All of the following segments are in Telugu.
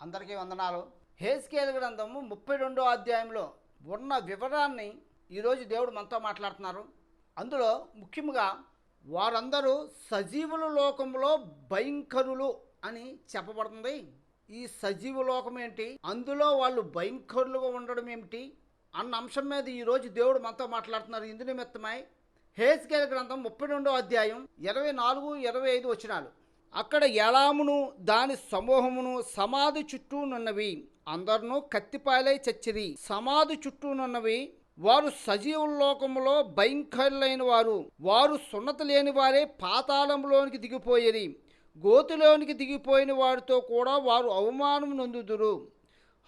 అందరికీ వందనాలు. హేస్కేల్ గ్రంథము ముప్పై రెండో అధ్యాయంలో ఉన్న వివరాన్ని ఈరోజు దేవుడు మనతో మాట్లాడుతున్నారు. అందులో ముఖ్యంగా వారందరూ సజీవుల లోకంలో భయంకరులు అని చెప్పబడుతుంది. ఈ సజీవ లోకం ఏంటి? అందులో వాళ్ళు భయంకరులుగా ఉండడం ఏమిటి? అన్న అంశం మీద ఈరోజు దేవుడు మనతో మాట్లాడుతున్నారు. ఇందు నిమిత్తమై హేస్కేల్ గ్రంథం ముప్పై రెండో అధ్యాయం ఇరవై నాలుగు ఇరవై ఐదు వచ్చినాలు అక్కడ ఎలామును దాని సమూహమును సమాధి చుట్టూనున్నవి. అందరును కత్తిపాలై చచ్చిరి. సమాధి చుట్టూనున్నవి వారు సజీవ లోకములో భయంకరులైన వారు. వారు సున్నత లేని వారే పాతాళంలోనికి దిగిపోయేది గోతులోనికి దిగిపోయిన వారితో కూడా వారు అవమానం నొందుదురు.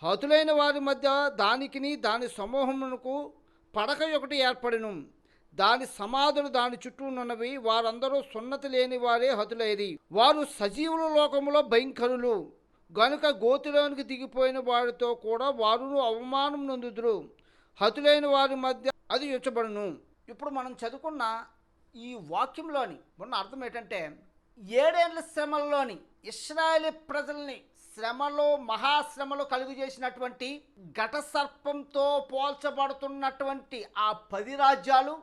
హతులైన వారి మధ్య దానికిని దాని సమూహమునకు పడక ఒకటి ఏర్పడిను. దాని సమాధులు దాని చుట్టూ ఉన్నవి వారందరూ సున్నతి లేని వారే హతులైరి. వారు సజీవుల లోకములో భయంకరులు. గనుక గోతిలోనికి దిగిపోయిన వారితో కూడా వారు అవమానం నొందుదురు. హతులైన వారి మధ్య అది యుచ్చబడును ఇప్పుడు మనం చదువుకున్న ఈ వాక్యంలోని ఉన్న అర్థం ఏంటంటే ఏడేళ్ళ శ్రమల్లోని ఇస్రాయేలీ ప్రజల్ని శ్రమలో మహాశ్రమలో కలుగు చేసినటువంటి ఘట సర్పంతో పోల్చబడుతున్నటువంటి ఆ పది రాజ్యాలు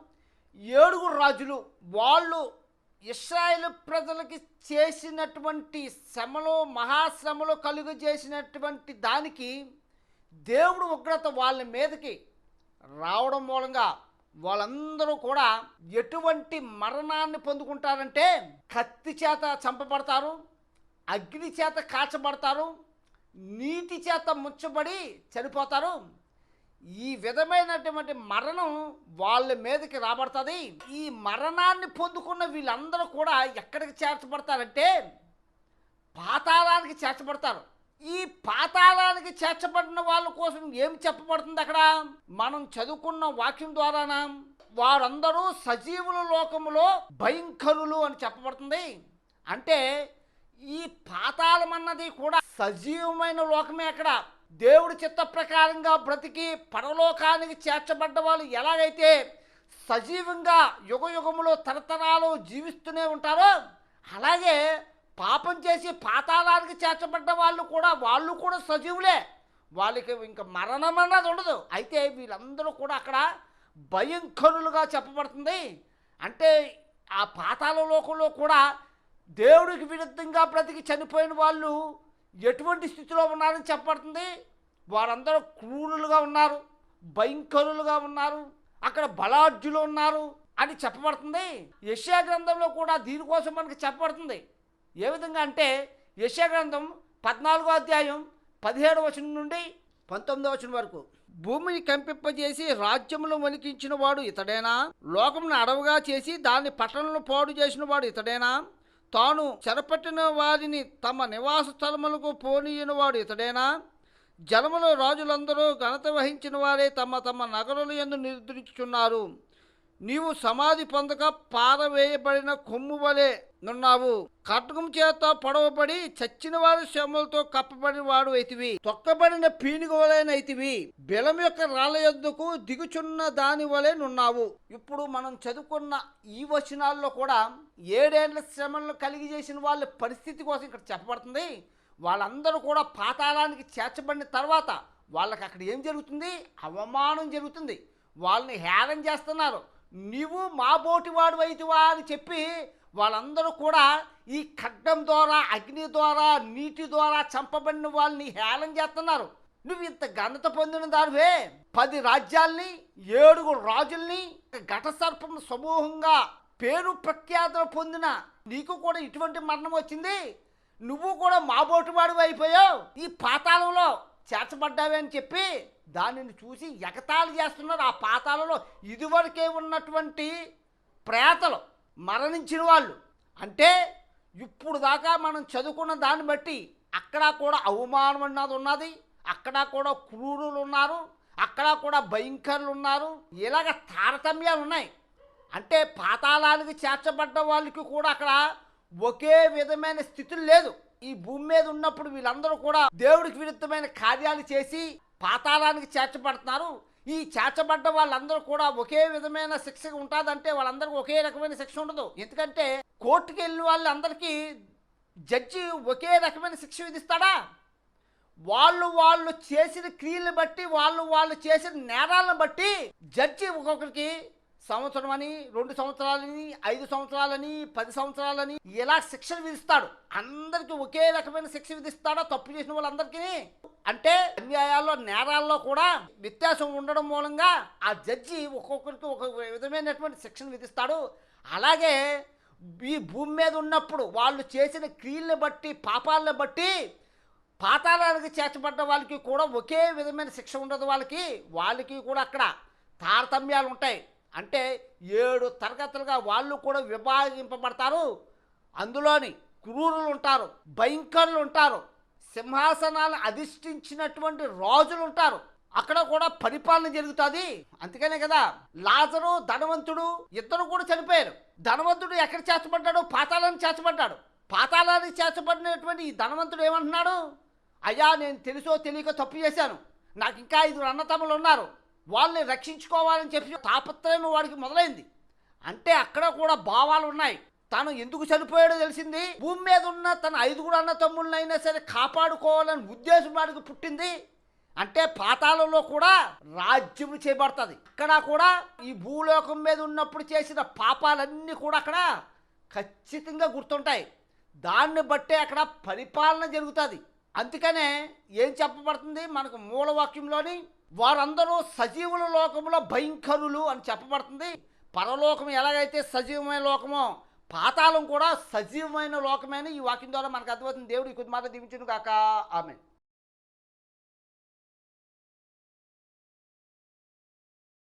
ఏడుగురు రాజులు వాళ్ళు ఇస్రాయేల్ ప్రజలకి చేసినటువంటి శ్రమలో మహాశ్రమలో కలుగు చేసినటువంటి దానికి దేవుడు ఉగ్రత వాళ్ళ మీదకి రావడం మూలంగా వాళ్ళందరూ కూడా ఎటువంటి మరణాన్ని పొందుకుంటారంటే కత్తి చేత చంపబడతారు అగ్ని చేత కాచబడతారు నీటి చేత ముచ్చబడి చనిపోతారు. ఈ విధమైనటువంటి మరణం వాళ్ళ మీదకి రాబడుతుంది. ఈ మరణాన్ని పొందుకున్న వీళ్ళందరూ కూడా ఎక్కడికి చేర్చబడతారంటే పాతాళానికి చేర్చబడతారు. ఈ పాతాళానికి చేర్చబడిన వాళ్ళ కోసం ఏం చెప్పబడుతుంది అక్కడ? మనం చదువుకున్న వాక్యం ద్వారానా? వారందరూ సజీవుల లోకములో భయంకరులు అని చెప్పబడుతుంది. అంటే ఈ పాతాళం అన్నది కూడా సజీవమైన లోకమే అక్కడ. దేవుడి చిత్త ప్రకారంగా బ్రతికి పరలోకానికి చేర్చబడ్డ వాళ్ళు ఎలాగైతే సజీవంగా యుగ యుగములో తరతరాలు జీవిస్తూనే ఉంటారో అలాగే పాపం చేసి పాతాళానికి చేర్చబడ్డ వాళ్ళు కూడా వాళ్ళు కూడా సజీవులే. వాళ్ళకి ఇంకా మరణం అన్నది ఉండదు. అయితే వీళ్ళందరూ కూడా అక్కడ భయంకరులుగా చెప్పబడుతుంది. అంటే ఆ పాతాల లోకంలో కూడా దేవుడికి విరుద్ధంగా బ్రతికి చనిపోయిన వాళ్ళు ఎటువంటి స్థితిలో ఉన్నారని చెప్పబడుతుంది? వారందరూ క్రూరులుగా ఉన్నారు భయంకరులుగా ఉన్నారు అక్కడ బలాఢ్యులు ఉన్నారు అని చెప్పబడుతుంది. యశ్యా గ్రంథంలో కూడా దీనికోసం మనకి చెప్పబడుతుంది. ఏ విధంగా అంటే యశ్యా గ్రంథం పద్నాలుగో అధ్యాయం పదిహేడు వచనం నుండి పంతొమ్మిదో వచనం వరకు. భూమిని కంపింపజేసి రాజ్యములు వణికించిన వాడు ఇతడేనా? లోకమును అడవుగా చేసి దాన్ని పట్టణంలో పాడు చేసిన వాడు ఇతడేనా? తాను చెరపట్టిన వారిని తమ నివాస స్థలములకు పోనీయని వాడు ఇతడేనా? జలములో రాజులందరూ ఘనత వహించిన వారే తమ తమ నగరులు ఎందు నిద్రించుచున్నారు. నీవు సమాధి పొందక పారవేయబడిన కొమ్ము వలె నున్నావు. కటకం చేత పొడవబడి చచ్చిన వారి శ్రమలతో కప్పబడిన వాడు అయితివి. తొక్కబడిన పీనుగ వలెనైతివి బిలం యొక్క రాళ్ళ యొద్దకు దిగుచున్న దాని వలె నున్నావు. ఇప్పుడు మనం చదువుకున్న ఈ వచనాల్లో కూడా ఏడేళ్ళ శ్రమలను కలిగి చేసిన వాళ్ళ పరిస్థితి కోసం ఇక్కడ చెప్పబడుతుంది. వాళ్ళందరూ కూడా పాతాళానికి చేర్చబడిన తర్వాత వాళ్ళకి అక్కడ ఏం జరుగుతుంది? అవమానం జరుగుతుంది. వాళ్ళని హేళన చేస్తున్నారు. నీవు మా బోటివాడు అయితివా అని చెప్పి వాళ్ళందరూ కూడా ఈ ఖడ్డం ద్వారా అగ్ని ద్వారా నీటి ద్వారా చంపబడిన వాళ్ళని హేళన చేస్తున్నారు. నువ్వు ఇంత ఘనత పొందిన దానివే. పది రాజ్యాల్ని ఏడుగురు రాజుల్ని ఘట సర్పం సమూహంగా పేరు ప్రఖ్యాతులు పొందిన నీకు కూడా ఇటువంటి మరణం వచ్చింది. నువ్వు కూడా మాబోటువాడు అయిపోయావు ఈ పాతాళంలో చేర్చబడ్డావే అని చెప్పి దానిని చూసి ఎగతాళి చేస్తున్నారు ఆ పాతాలలో ఇదివరకే ఉన్నటువంటి ప్రేతలు మరణించిన వాళ్ళు. అంటే ఇప్పుడు దాకా మనం చదువుకున్న దాన్ని బట్టి అక్కడ కూడా అవమానం అన్నది ఉన్నది అక్కడ కూడా క్రూరులు ఉన్నారు అక్కడ కూడా భయంకరులు ఉన్నారు ఇలాగ తారతమ్యాలు ఉన్నాయి. అంటే పాతాళానికి చేర్చబడ్డ వాళ్ళకి కూడా అక్కడ ఒకే విధమైన స్థితులు లేదు. ఈ భూమి మీద ఉన్నప్పుడు వీళ్ళందరూ కూడా దేవుడికి విరుద్ధమైన కార్యాలు చేసి పాతాళానికి చేర్చబడుతున్నారు. ఈ చేర్చబడ్డ వాళ్ళందరూ కూడా ఒకే విధమైన శిక్ష ఉంటుందంటే వాళ్ళందరికీ ఒకే రకమైన శిక్ష ఉండదు. ఎందుకంటే కోర్టుకి వెళ్ళిన వాళ్ళందరికీ జడ్జి ఒకే రకమైన శిక్ష విధిస్తాడా? వాళ్ళు వాళ్ళు చేసిన క్రియలను బట్టి వాళ్ళు వాళ్ళు చేసిన నేరాలను బట్టి జడ్జి ఒక్కొక్కరికి సంవత్సరం అని రెండు సంవత్సరాలని ఐదు సంవత్సరాలని పది సంవత్సరాలని ఎలా శిక్షలు విధిస్తాడు? అందరికీ ఒకే రకమైన శిక్ష విధిస్తాడా? తప్పు చేసిన వాళ్ళందరికీ? అంటే అన్యాయాల్లో నేరాల్లో కూడా వ్యత్యాసం ఉండడం మూలంగా ఆ జడ్జి ఒక్కొక్కరికి ఒక విధమైనటువంటి శిక్షను విధిస్తాడు. అలాగే ఈ భూమి మీద ఉన్నప్పుడు వాళ్ళు చేసిన క్రియల్ని బట్టి పాపాలను బట్టి పాతాళానికి చేర్చబడ్డ వాళ్ళకి కూడా ఒకే విధమైన శిక్ష ఉండదు వాళ్ళకి. వాళ్ళకి కూడా అక్కడ తారతమ్యాలు ఉంటాయి. అంటే ఏడు తరగతులుగా వాళ్ళు కూడా విభాగింపబడతారు. అందులోని క్రూరులు ఉంటారు భయంకరులు ఉంటారు సింహాసనాలు అధిష్ఠించినటువంటి రాజులు ఉంటారు అక్కడ కూడా పరిపాలన జరుగుతుంది. అందుకనే కదా లాజరు ధనవంతుడు ఇద్దరు కూడా చనిపోయారు. ధనవంతుడు ఎక్కడ చేర్చబడ్డాడు? పాతాళాన్ని చేర్చబడ్డాడు. పాతాళానికి చేర్చబడినటువంటి ఈ ధనవంతుడు ఏమంటున్నాడు? అయ్యా నేను తెలుసో తెలియక తప్పు చేశాను. నాకు ఇంకా ఐదుగురు అన్నతమ్ములు ఉన్నారు. వాళ్ళని రక్షించుకోవాలని చెప్పి తాపత్రయం వాడికి మొదలైంది. అంటే అక్కడ కూడా భావాలు ఉన్నాయి. తను ఎందుకు చనిపోయాడో తెలిసింది. భూమి మీద ఉన్న తన ఐదుగురు అన్న తమ్ముళ్ళనైనా సరే కాపాడుకోవాలని ఉద్దేశం వాడికి పుట్టింది. అంటే పాతాళంలో కూడా రాజ్యం చేయబడుతుంది ఇక్కడ కూడా ఈ భూలోకం మీద ఉన్నప్పుడు చేసిన పాపాలన్నీ కూడా అక్కడ ఖచ్చితంగా గుర్తుంటాయి. దాన్ని బట్టే అక్కడ పరిపాలన జరుగుతుంది. అందుకనే ఏం చెప్పబడుతుంది? మనకు మూలవాక్యంలోని వారందరూ సజీవుల లోకంలో భయంకరులు అని చెప్పబడుతుంది. పరలోకం ఎలాగైతే సజీవమైన లోకమో పాతాళం కూడా సజీవమైన లోకమే అని ఈ వాక్యం ద్వారా మనకు అర్థమవుతుంది. దేవుడు ఈ కొద్ది మాట దీవించును కాక ఆమె